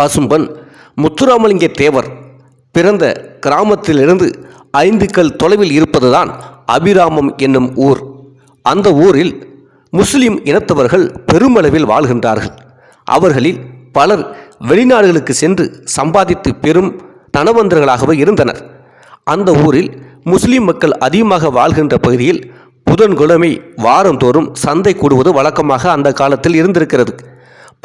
பசும்பன் முத்துராமலிங்க தேவர் பிறந்த கிராமத்திலிருந்து ஐந்து கல் தொலைவில் இருப்பதுதான் அபிராமம் என்னும் ஊர். அந்த ஊரில் முஸ்லிம் இனத்தவர்கள் பெருமளவில் வாழ்கின்றார்கள். அவர்களில் பலர் வெளிநாடுகளுக்கு சென்று சம்பாதித்து பெரும் தனவந்தர்களாகவே இருந்தனர். அந்த ஊரில் முஸ்லிம் மக்கள் அதிகமாக வாழ்கின்ற பகுதியில் புதன்கிழமை வாரந்தோறும் சந்தை கூடுவது வழக்கமாக அந்த காலத்தில் இருந்திருக்கிறது.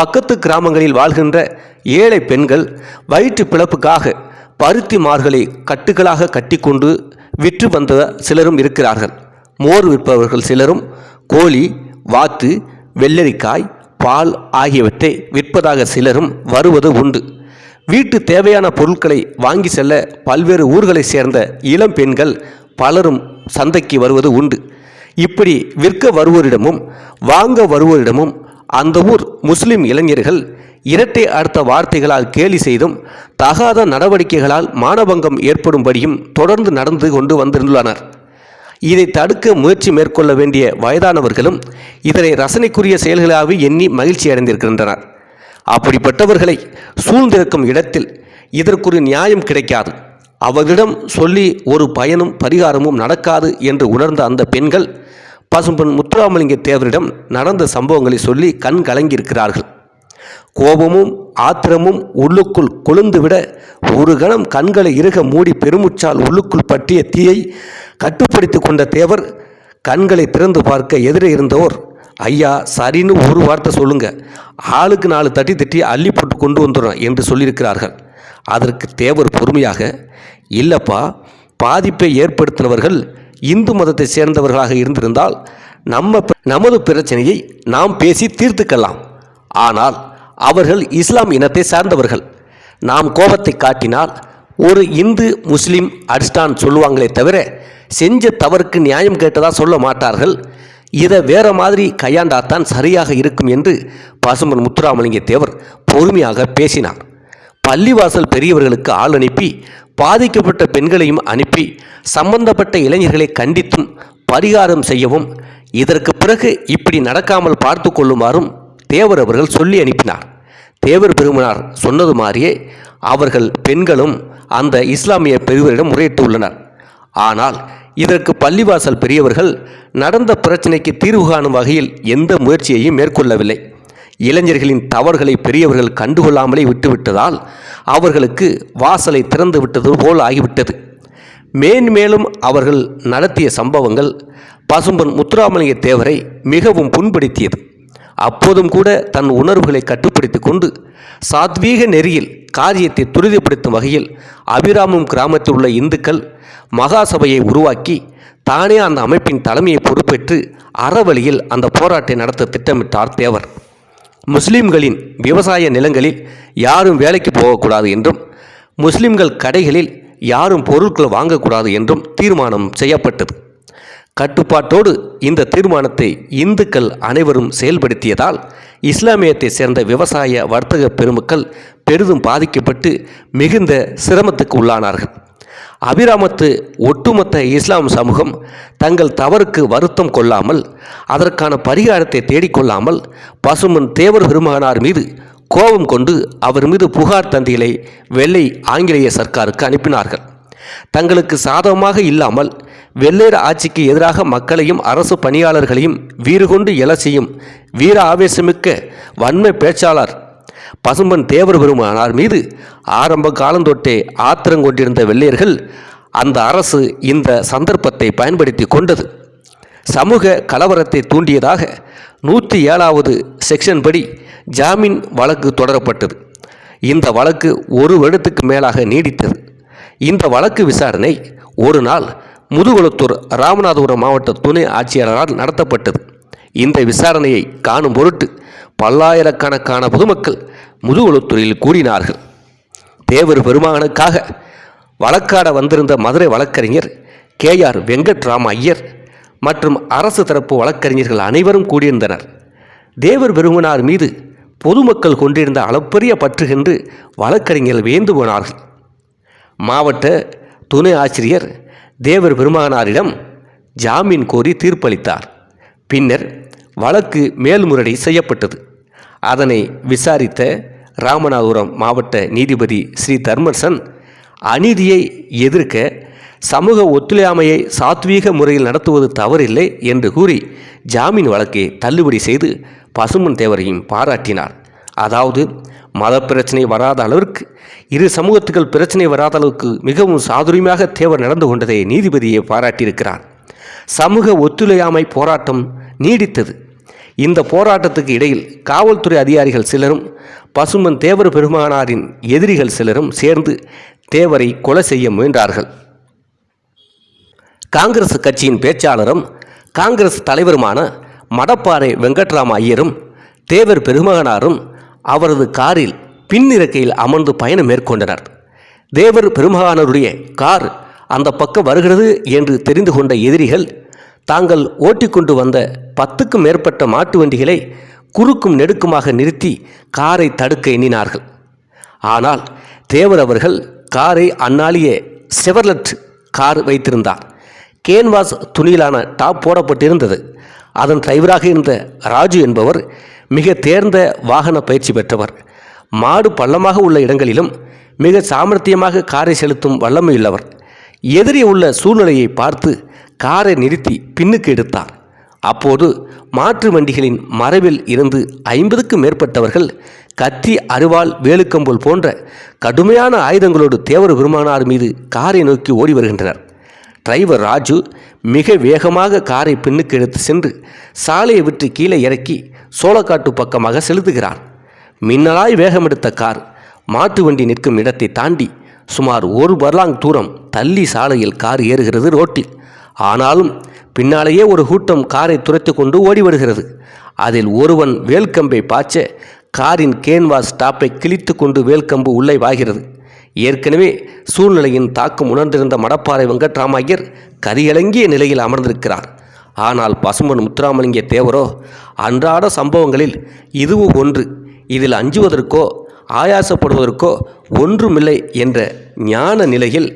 பக்கத்து கிராமங்களில் வாழ்கின்ற ஏழை பெண்கள் வயிற்று பிழப்புக்காக பருத்தி மார்களை கட்டுகளாக கட்டிக்கொண்டு விற்று வந்த சிலரும் இருக்கிறார்கள். மோர் விற்பவர்கள் சிலரும் கோழி வாத்து வெள்ளரிக்காய் பால் ஆகியவற்றை விற்பதாக சிலரும் வருவது உண்டு. வீட்டு தேவையான பொருட்களை வாங்கி செல்ல பல்வேறு ஊர்களைச் சேர்ந்த இளம் பெண்கள் பலரும் சந்தைக்கு வருவது உண்டு. இப்படி விற்க வருவோரிடமும் வாங்க வருவோரிடமும் அந்த ஊர் முஸ்லிம் இளைஞர்கள் இரட்டை அடுத்த வார்த்தைகளால் கேலி செய்தும் தகாத நடவடிக்கைகளால் மானபங்கம் ஏற்படும்படியும் தொடர்ந்து நடந்து கொண்டு வந்திருந்துள்ளனர். இதை தடுக்க முயற்சி மேற்கொள்ள வேண்டிய வயதானவர்களும் இதனை ரசனைக்குரிய செயல்களாகவே எண்ணி மகிழ்ச்சி அடைந்திருக்கின்றனர். அப்படிப்பட்டவர்களை சூழ்ந்திருக்கும் இடத்தில் இதற்குரிய நியாயம் கிடைக்காது. அவர்களிடம் சொல்லி ஒரு பயனும் பரிகாரமும் நடக்காது என்று உணர்ந்த அந்த பெண்கள் பசும்பொன் முத்துராமலிங்க தேவரிடம் நடந்த சம்பவங்களை சொல்லி கண் கலங்கியிருக்கிறார்கள். கோபமும் ஆத்திரமும் உள்ளுக்குள் கொழுந்துவிட ஒரு கணம் கண்களை இறுக மூடி பெருமுச்சால் உள்ளுக்குள் பற்றிய தீயை கட்டுப்படுத்தி கொண்ட தேவர் கண்களை திறந்து பார்க்க எதிரே இருந்தவர் ஐயா சரின்னு ஒரு வார்த்தை சொல்லுங்க. ஆளுக்கு நாலு தட்டி தட்டி அள்ளி போட்டு கொண்டு வந்துடுறோம் என்று சொல்லியிருக்கிறார்கள். அதற்கு தேவர் பொறுமையாக இல்லப்பா பாதிப்பை ஏற்படுத்தினவர்கள் இந்து மதத்தை சேர்ந்தவர்களாக இருந்திருந்தால் நம்ம நமது பிரச்சனையை நாம் பேசி தீர்த்துக்கலாம். ஆனால் அவர்கள் இஸ்லாம் இனத்தை சார்ந்தவர்கள். நாம் கோபத்தை காட்டினால் ஒரு இந்து முஸ்லீம் அடிஸ்டான் சொல்லுவாங்களே தவிர செஞ்ச தவறுக்கு நியாயம் கேட்டதாக சொல்ல மாட்டார்கள். இதை வேற மாதிரி கையாண்டாத்தான் சரியாக இருக்கும் என்று பசுமன் முத்துராமலிங்க தேவர் பொறுமையாக பேசினார். பள்ளிவாசல் பெரியவர்களுக்கு ஆள் அனுப்பி பாதிக்கப்பட்ட பெண்களையும் அனுப்பி சம்பந்தப்பட்ட இளைஞர்களை கண்டித்தும் பரிகாரம் செய்யவும் இதற்கு பிறகு இப்படி நடக்காமல் பார்த்து கொள்ளுமாறும் தேவர் அவர்கள் சொல்லி அனுப்பினார். தேவர் பெருமனார் சொன்னது மாதிரியே அவர்கள் பெண்களும் அந்த இஸ்லாமிய பெரியவரிடம் முறையிட்டு உள்ளனர். ஆனால் இதற்கு பள்ளிவாசல் பெரியவர்கள் நடந்த பிரச்சனைக்கு தீர்வு காணும் வகையில் எந்த முயற்சியையும் மேற்கொள்ளவில்லை. இளைஞர்களின் தவறுகளை பெரியவர்கள் கண்டுகொள்ளாமலே விட்டுவிட்டதால் அவர்களுக்கு வாசலை திறந்து விட்டது போல் ஆகிவிட்டது. மேன்மேலும் அவர்கள் நடத்திய சம்பவங்கள் பசும்பன் முத்துராமலிங்க தேவரை மிகவும் புண்படுத்தியது. அப்போதும் கூட தன் உணர்வுகளை கட்டுப்படுத்தி கொண்டு சாத்வீக நெறியில் காரியத்தை துரிதப்படுத்தும் வகையில் அபிராமம் கிராமத்தில் உள்ள இந்துக்கள் மகாசபையை உருவாக்கி தானே அந்த அமைப்பின் தலைமையை பொறுப்பேற்று அறவழியில் அந்த போராட்டத்தை நடத்த திட்டமிட்டார் தேவர். முஸ்லிம்களின் விவசாய நிலங்களில் யாரும் வேலைக்கு போகக்கூடாது என்றும் முஸ்லிம்கள் கடைகளில் யாரும் பொருட்கள் வாங்கக்கூடாது என்றும் தீர்மானம் செய்யப்பட்டது. கட்டுப்பாட்டோடு இந்த தீர்மானத்தை இந்துக்கள் அனைவரும் செயல்படுத்தியதால் இஸ்லாமியத்தை சேர்ந்த விவசாய வர்த்தக பெருமக்கள் பெரிதும் பாதிக்கப்பட்டு மிகுந்த சிரமத்துக்கு உள்ளானார்கள். அபிராமத்து ஒட்டுமொத்த இஸ்லாம் சமூகம் தங்கள் தவறுக்கு வருத்தம் கொள்ளாமல் அதற்கான பரிகாரத்தை தேடிக்கொள்ளாமல் பசுமன் தேவர் பெருமகனார் மீது கோபம் கொண்டு அவர் மீது புகார் தந்திகளை வெள்ளை ஆங்கிலேய சர்க்காருக்கு அனுப்பினார்கள். தங்களுக்கு சாதகமாக இல்லாமல் வெள்ளையர் ஆட்சிக்கு எதிராக மக்களையும் அரசு பணியாளர்களையும் வீறு கொண்டு எழ செய்யும் வீர ஆவேசமிக்க வன்மை பேச்சாளர் பசும்பன் தேவர் பெருமானார் மீது ஆரம்ப காலந்தொட்டே ஆத்திரம் கொண்டிருந்த வெள்ளையர்கள் அந்த அரசு இந்த சந்தர்ப்பத்தை பயன்படுத்தி கொண்டது. சமூக கலவரத்தை தூண்டியதாக நூற்றி ஏழாவது செக்ஷன் படி ஜாமீன் வழக்கு தொடரப்பட்டது. இந்த வழக்கு ஒரு வருடத்துக்கு மேலாக நீடித்தது. இந்த வழக்கு விசாரணை ஒரு நாள் முதுகுளத்தூர் ராமநாதபுரம் மாவட்ட துணை ஆட்சியாளரால் நடத்தப்பட்டது. இந்த விசாரணையை காணும் பொருட்டு பல்லாயிரக்கணக்கான பொதுமக்கள் முதுகுளத்துறையில் கூறினார்கள். தேவர் பெருமானுக்காக வழக்காட வந்திருந்த மதுரை வழக்கறிஞர் கே ஆர் வெங்கட்ராம ஐயர் மற்றும் அரசு தரப்பு வழக்கறிஞர்கள் அனைவரும் கூடியிருந்தனர். தேவர் பெருமனார் மீது பொதுமக்கள் கொண்டிருந்த அளப்பரிய பற்றுகென்று வழக்கறிஞர்கள் வேந்து போனார்கள் மாவட்ட துணை ஆசிரியர் தேவர் பெருமானாரிடம் ஜாமீன் கோரி தீர்ப்பளித்தார். பின்னர் வழக்கு மேல்முறையீடு செய்யப்பட்டது. அதனை விசாரித்த ராமநாதபுரம் மாவட்ட நீதிபதி ஸ்ரீ தர்மர்சன் அநீதியை எதிர்க்க சமூக ஒத்துழையாமையை சாத்வீக முறையில் நடத்துவது தவறில்லை என்று கூறி ஜாமீன் வழக்கை தள்ளுபடி செய்து பசுமன் தேவரையும் பாராட்டினார். அதாவது மத பிரச்சனை வராத அளவிற்கு இரு சமூகத்துக்கள் பிரச்சனை வராத அளவுக்கு மிகவும் சாதுரியமாக தேவர் நடந்து கொண்டதை நீதிபதியை பாராட்டியிருக்கிறார். சமூக ஒத்துழையாமை போராட்டம் நீடித்தது. இந்த போராட்டத்துக்கு இடையில் காவல்துறை அதிகாரிகள் சிலரும் பசுமன் தேவர் பெருமானாரின் எதிரிகள் சிலரும் சேர்ந்து தேவரை கொலை செய்ய முயன்றார்கள். காங்கிரஸ் கட்சியின் பேச்சாளரும் காங்கிரஸ் தலைவருமான மடப்பாறை வெங்கட்ராம ஐயரும் தேவர் பெருமகனாரும் அவரது காரில் பின்னிறக்கையில் அமர்ந்து பயணம் மேற்கொண்டனர். தேவர் பெருமகானருடைய கார் அந்த பக்கம் வருகிறது என்று தெரிந்து கொண்ட எதிரிகள் தாங்கள் ஓட்டிக்கொண்டு வந்த பத்துக்கும் மேற்பட்ட மாட்டு வண்டிகளை குறுக்கும் நெடுக்குமாக நிறுத்தி காரை தடுக்க எண்ணினார்கள். ஆனால் தேவர் அவர்கள் காரை அந்நாளியே செவர்லட் கார் வைத்திருந்தார். கேன்வாஸ் துணியிலான டாப் போடப்பட்டிருந்தது. அதன் டிரைவராக இருந்த ராஜு என்பவர் மிக தேர்ந்த வாகன பயிற்சி பெற்றவர். மாடு பள்ளமாக உள்ள இடங்களிலும் மிக சாமர்த்தியமாக காரை செலுத்தும் வல்லமையுள்ளவர் எதிரே உள்ள சூழ்நிலையை பார்த்து காரை நிறுத்தி பின்னுக்கு எடுத்தார். அப்போது மாற்று வண்டிகளின் மறைவில் இருந்து ஐம்பதுக்கும் மேற்பட்டவர்கள் கத்தி அருவாள் வேலுக்கம்போல் போன்ற கடுமையான ஆயுதங்களோடு தேவர் பெருமானார் மீது காரை நோக்கி ஓடி வருகின்றனர். டிரைவர் ராஜு மிக வேகமாக காரை பின்னுக்கு எடுத்து சென்று சாலையை விட்டு கீழே இறக்கி சோளக்காட்டு பக்கமாக செலுத்துகிறார் மின்னலாய் வேகமெடுத்த கார் மாட்டு வண்டி நிற்கும் இடத்தை தாண்டி சுமார் ஒரு பர்லாங் தூரம் தள்ளி சாலையில் கார் ஏறுகிறது ரோட்டில். ஆனாலும் பின்னாலேயே ஒரு கூட்டம் காரை துரைத்து கொண்டு ஓடி வருகிறது. அதில் ஒருவன் வேல்கம்பை பாய்ச்ச காரின் கேன்வாஸ் டாப்பை கிழித்து கொண்டு வேல்கம்பு உள்ளே வாகிறது ஏற்கனவே சூழ்நிலையின் தாக்கம் உணர்ந்திருந்த மடப்பாறை வெங்கட்ராமையர் கரியலங்கிய நிலையில் அமர்ந்திருக்கிறார். ஆனால் பசும்பன் முத்துராமலிங்க தேவரோ அன்றாட சம்பவங்களில் இதுவும் ஒன்று. இதில் அஞ்சுவதற்கோ ஆயாசப்படுவதற்கோ ஒன்றுமில்லை என்ற ஞான நிலையில்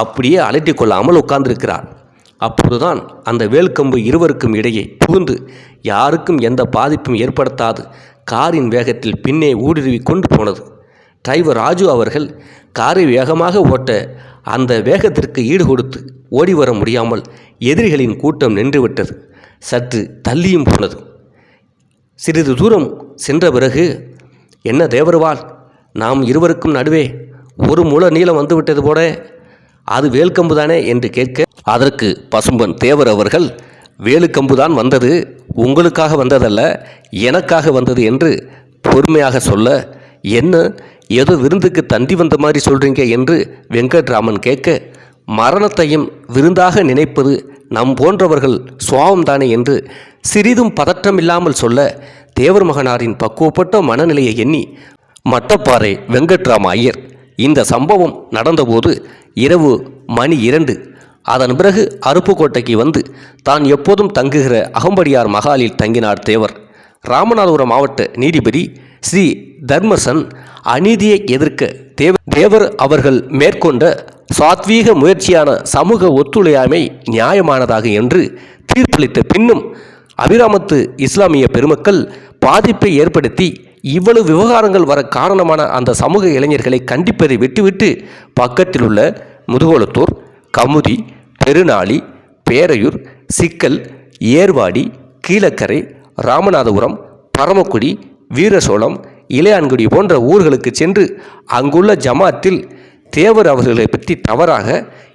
அப்படியே அலட்டிக் கொள்ளாமல் உட்கார்ந்திருக்கிறார். அப்போதுதான் அந்த வேல்கம்பு இருவருக்கும் இடையே புகுந்து யாருக்கும் எந்த பாதிப்பும் ஏற்படுத்தாது. காரின் வேகத்தில் பின்னே ஊடுருவி கொண்டு போனது. டிரைவர் ராஜு அவர்கள் காரை வேகமாக ஓட்ட அந்த வேகத்திற்கு ஈடு கொடுத்து ஓடி வர முடியாமல் எதிரிகளின் கூட்டம் நின்றுவிட்டது. சற்று தள்ளியும் போனது. சிறிது தூரம் சென்ற பிறகு என்ன தேவர்வால் நாம் இருவருக்கும் நடுவே ஒரு முழ நீளம் வந்துவிட்டது போல அது வேல்கம்பு தானே என்று கேட்க அதற்கு பசும்பன் தேவர் அவர்கள் வேலுக்கம்புதான் வந்தது உங்களுக்காக வந்ததல்ல எனக்காக வந்தது என்று பொறுமையாக சொல்ல என்ன ஏதோ விருந்துக்கு தந்தி வந்த மாதிரி சொல்கிறீங்க என்று வெங்கட்ராமன் கேட்க மரணத்தையும் விருந்தாக நினைப்பது நம் போன்றவர்கள் சுவாவம் தானே என்று சிறிதும் பதற்றம் இல்லாமல் சொல்ல தேவர் மகனாரின் பக்குவப்பட்ட மனநிலையை எண்ணி மட்டப்பாறை வெங்கட்ராம ஐயர். இந்த சம்பவம் நடந்தபோது இரவு மணி இரண்டு. அதன் பிறகு அருப்புக்கோட்டைக்கு வந்து தான் எப்போதும் தங்குகிற அகம்படியார் மகாலில் தங்கினார் தேவர். ராமநாதபுரம் மாவட்ட நீதிபதி ஸ்ரீ தர்மசன் அநீதியை எதிர்க்க தேவ தேவர் அவர்கள் மேற்கொண்ட சாத்வீக முயற்சியான சமூக ஒத்துழையாமை நியாயமானதாக என்று தீர்ப்பளித்த பின்னும் அபிராமத்து இஸ்லாமிய பெருமக்கள் பாதிப்பை ஏற்படுத்தி இவ்வளவு விவகாரங்கள் வர காரணமான அந்த சமூக இளைஞர்களை கண்டிப்பதை விட்டுவிட்டு பக்கத்தில் உள்ள முதுகோலத்தூர் கமுதி பெருநாளி பேரையூர் சிக்கல் ஏர்வாடி கீழக்கரை ராமநாதபுரம் பரமக்குடி வீரசோளம் இளையான்குடி போன்ற ஊர்களுக்கு சென்று அங்குள்ள ஜமாத்தில் தேவர் அவர்களை பற்றி தவறாக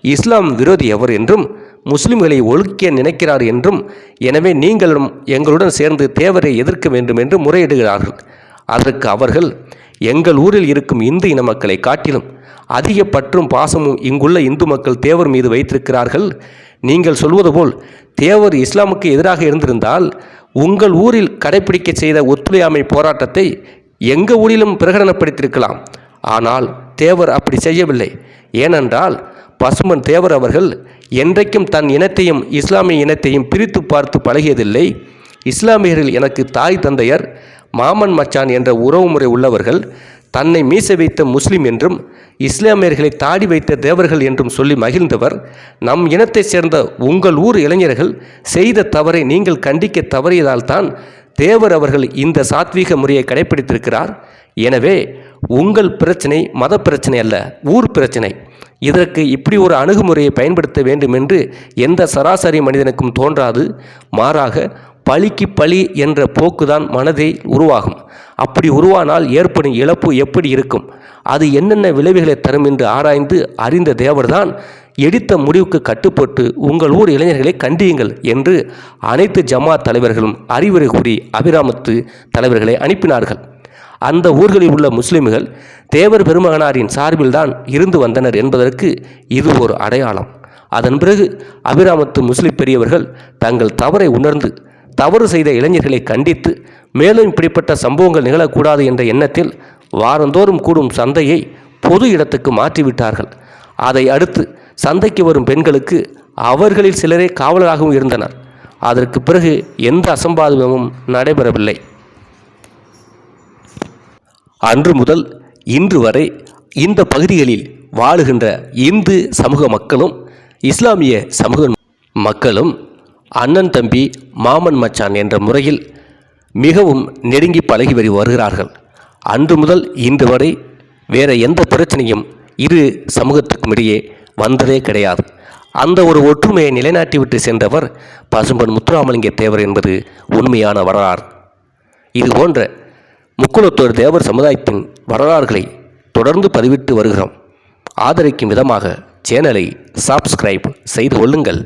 இஸ்லாம் விரோதி எவர் என்றும் முஸ்லிம்களை ஒழுக்க நினைக்கிறார் என்றும் எனவே நீங்களும் எங்களுடன் சேர்ந்து தேவரை எதிர்க்க வேண்டும் என்று முறையிடுகிறார்கள். அதற்கு அவர்கள் எங்கள் ஊரில் இருக்கும் இந்து இன மக்களை காட்டிலும் அதிக பற்றும் பாசமும் இங்குள்ள இந்து மக்கள் தேவர் மீது வைத்திருக்கிறார்கள். நீங்கள் சொல்வது போல் தேவர் இஸ்லாமுக்கு எதிராக இருந்திருந்தால் உங்கள் ஊரில் கடைபிடிக்க செய்த ஒத்துழையாமை போராட்டத்தை எங்கள் ஊரிலும் பிரகடனப்படுத்தியிருக்கலாம். ஆனால் தேவர் அப்படி செய்யவில்லை. ஏனென்றால் பசுமன் தேவர் அவர்கள் என்றைக்கும் தன் இனத்தையும் இஸ்லாமிய இனத்தையும் பிரித்து பார்த்து பழகியதில்லை. இஸ்லாமியரில் எனக்கு தாய் தந்தையர் மாமன் மச்சான் என்ற உறவுமுறை உள்ளவர்கள் தன்னை மீச வைத்த முஸ்லிம் என்றும் இஸ்லாமியர்களை தாடி வைத்த தேவர்கள் என்றும் சொல்லி மகிழ்ந்தவர். நம் இனத்தைச் சேர்ந்த உங்கள் ஊர் இளைஞர்கள் செய்த தவறை நீங்கள் கண்டிக்க தவறியதால் தான் தேவர் அவர்கள் இந்த சாத்வீக முறையை கடைபிடித்திருக்கிறார் எனவே உங்கள் பிரச்சனை மத பிரச்சனை அல்ல ஊர் பிரச்சனை. இதற்கு இப்படி ஒரு அணுகுமுறையை பயன்படுத்த வேண்டும் என்று எந்த சராசரி மனிதனுக்கும் தோன்றாது. மாறாக பழிக்கு பழி என்ற போக்குதான் மனதை உருவாகும். அப்படி உருவானால் ஏற்படும் இழப்பு எப்படி இருக்கும்? அது என்னென்ன விளைவுகளை தரும் என்று ஆராய்ந்து அறிந்த தேவர்தான் எடுத்த முடிவுக்கு கட்டுப்பட்டு உங்கள் ஊர் இளைஞர்களை கண்டியுங்கள் என்று அனைத்து ஜமாத் தலைவர்களும் அறிவுரை கூறி அபிராமத்து தலைவர்களை அனுப்பினார்கள். அந்த ஊர்களில் உள்ள முஸ்லிம்கள் தேவர் பெருமகனாரின் சார்பில்தான் இருந்து வந்தனர் என்பதற்கு இது ஒரு அடையாளம். அதன் பிறகு அபிராமத்து முஸ்லிம் பெரியவர்கள் தங்கள் தவறை உணர்ந்து தவறு செய்த இளைஞர்களை கண்டித்து மேலும் இப்படிப்பட்ட சம்பவங்கள் நிகழக்கூடாது என்ற எண்ணத்தில் வாரந்தோறும் கூடும் சந்தையை பொது இடத்துக்கு மாற்றிவிட்டார்கள். அதை அடுத்து சந்தைக்கு வரும் பெண்களுக்கு அவர்களில் சிலரே காவலராகவும் இருந்தனர். அதற்கு பிறகு எந்த அசம்பாவிதமும் நடைபெறவில்லை. அன்று முதல் இன்று வரை இந்த பகுதிகளில் வாழுகின்ற இந்து சமூக மக்களும் இஸ்லாமிய சமூக மக்களும் அண்ணன் தம்பி மாமன் மச்சான் என்ற முறையில் மிகவும் நெருங்கி பழகி வரி வருகிறார்கள். அன்று முதல் இன்று வரை வேற எந்த பிரச்சனையும் இரு சமூகத்துக்கும் இடையே வந்ததே கிடையாது. அந்த ஒரு ஒற்றுமையை நிலைநாட்டிவிட்டு சென்றவர் பசும்பன் முத்துராமலிங்க தேவர் என்பது உண்மையான வரலாறு. இது போன்ற முக்குளத்தோர் தேவர் சமுதாயத்தின் வரலாறுகளை தொடர்ந்து பதிவிட்டு வருகிறோம். ஆதரிக்கும் விதமாக சேனலை சப்ஸ்கிரைப் செய்து கொள்ளுங்கள்.